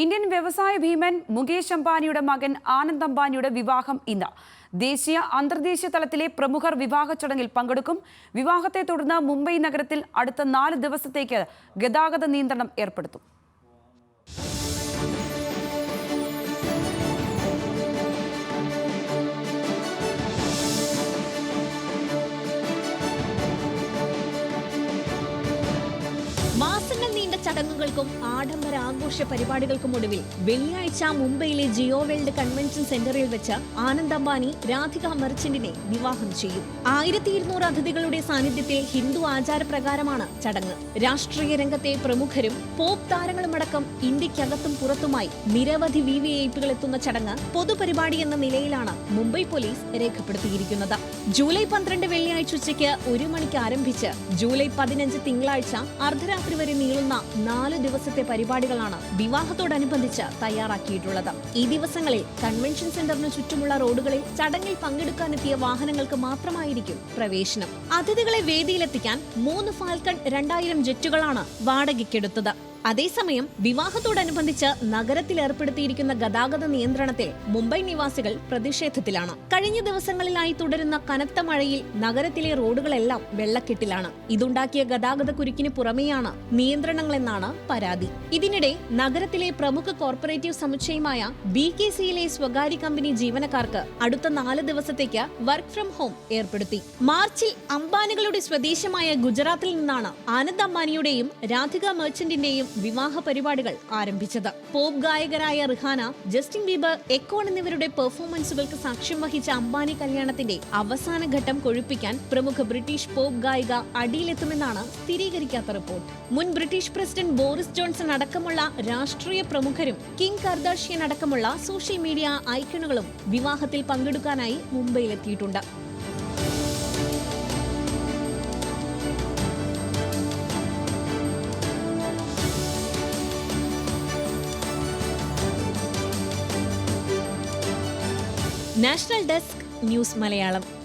Indian വ്യവസായ ഭീമൻ മുകേഷ് അംബാനിയുടെ മകൻ ആനന്ദ് അംബാനിയുടെ വിവാഹം ഇന്ന്. ദേശീയ അന്തർദേശീയ തലത്തിലെ പ്രമുഖർ വിവാഹ ചടങ്ങിൽ പങ്കെടുക്കും. വിവാഹത്തെ തുടർന്ന് മുംബൈ നഗരത്തിൽ അടുത്ത നാല് ദിവസത്തേക്ക് ഗതാഗത നിയന്ത്രണം ഏർപ്പെടുത്തും. ചടങ്ങുകൾക്കും ആഡംബര ആഘോഷ പരിപാടികൾക്കും ഒടുവിൽ വെള്ളിയാഴ്ച മുംബൈയിലെ ജിയോ വേൾഡ് കൺവെൻഷൻ സെന്ററിൽ വെച്ച് ആനന്ദ് അംബാനി രാധിക മെർച്ചന്റിനെ വിവാഹം ചെയ്യും. ആയിരത്തി ഇരുന്നൂറ് അതിഥികളുടെ സാന്നിധ്യത്തിൽ ഹിന്ദു ആചാരപ്രകാരമാണ് ചടങ്ങ്. രാഷ്ട്രീയ രംഗത്തെ പ്രമുഖരും പോപ്പ് താരങ്ങളുമടക്കം ഇന്ത്യക്കകത്തും പുറത്തുമായി നിരവധി വി വി ഐ പികൾ എത്തുന്ന ചടങ്ങ് പൊതുപരിപാടി എന്ന നിലയിലാണ് മുംബൈ പോലീസ് രേഖപ്പെടുത്തിയിരിക്കുന്നത്. ജൂലൈ പന്ത്രണ്ട് വെള്ളിയാഴ്ച ഉച്ചയ്ക്ക് ഒരു മണിക്ക് ആരംഭിച്ച് ജൂലൈ പതിനഞ്ച് തിങ്കളാഴ്ച അർദ്ധരാത്രി വരെ നീളുന്ന നാല് ദിവസത്തെ പരിപാടികളാണ് വിവാഹത്തോടനുബന്ധിച്ച് തയ്യാറാക്കിയിട്ടുള്ളത്. ഈ ദിവസങ്ങളിൽ കൺവെൻഷൻ സെന്ററിന് ചുറ്റുമുള്ള റോഡുകളിൽ ചടങ്ങിൽ പങ്കെടുക്കാനെത്തിയ വാഹനങ്ങൾക്ക് മാത്രമായിരിക്കും പ്രവേശനം. അതിഥികളെ വേദിയിലെത്തിക്കാൻ മൂന്ന് ഫാൽക്കൺ രണ്ടായിരം ജെറ്റുകളാണ് വാടകയ്ക്കെടുത്തത്. അതേസമയം വിവാഹത്തോടനുബന്ധിച്ച് നഗരത്തിൽ ഏർപ്പെടുത്തിയിരിക്കുന്ന ഗതാഗത നിയന്ത്രണത്തിൽ മുംബൈ നിവാസികൾ പ്രതിഷേധത്തിലാണ്. കഴിഞ്ഞ ദിവസങ്ങളിലായി തുടരുന്ന കനത്ത മഴയിൽ നഗരത്തിലെ റോഡുകളെല്ലാം വെള്ളക്കെട്ടിലാണ്. ഇതുണ്ടാക്കിയ ഗതാഗത കുരുക്കിന് പുറമെയാണ് നിയന്ത്രണങ്ങളെന്നാണ് പരാതി. ഇതിനിടെ നഗരത്തിലെ പ്രമുഖ കോർപ്പറേറ്റീവ് സമുച്ചയമായ ബി കെ സിയിലെ സ്വകാര്യ കമ്പനി ജീവനക്കാർക്ക് അടുത്ത നാല് ദിവസത്തേക്ക് വർക്ക് ഫ്രം ഹോം ഏർപ്പെടുത്തി. മാർച്ചിൽ അംബാനികളുടെ സ്വദേശമായ ഗുജറാത്തിൽ നിന്നാണ് ആനന്ദ് അംബാനിയുടെയും രാധിക മെർച്ചന്റിന്റെയും വിവാഹ പരിപാടികൾ ആരംഭിച്ചത്. പോപ്പ് ഗായകരായ റിഹാന ജസ്റ്റിൻ ബീബർ എക്കോൺ എന്നിവരുടെ പെർഫോമൻസുകൾക്ക് സാക്ഷ്യം വഹിച്ച അംബാനി കല്യാണത്തിന്റെ അവസാന ഘട്ടം കൊഴുപ്പിക്കാൻ പ്രമുഖ ബ്രിട്ടീഷ് പോപ്പ് ഗായിക അടിയിലെത്തുമെന്നാണ് സ്ഥിരീകരിക്കാത്ത റിപ്പോർട്ട്. മുൻ ബ്രിട്ടീഷ് പ്രസിഡന്റ് ബോറിസ് ജോൺസൺ അടക്കമുള്ള രാഷ്ട്രീയ പ്രമുഖരും കിങ് കർദാഷ്യൻ അടക്കമുള്ള സോഷ്യൽ മീഡിയ ഐക്കണുകളും വിവാഹത്തിൽ പങ്കെടുക്കാനായി മുംബൈയിലെത്തിയിട്ടുണ്ട്. National desk news Malayalam.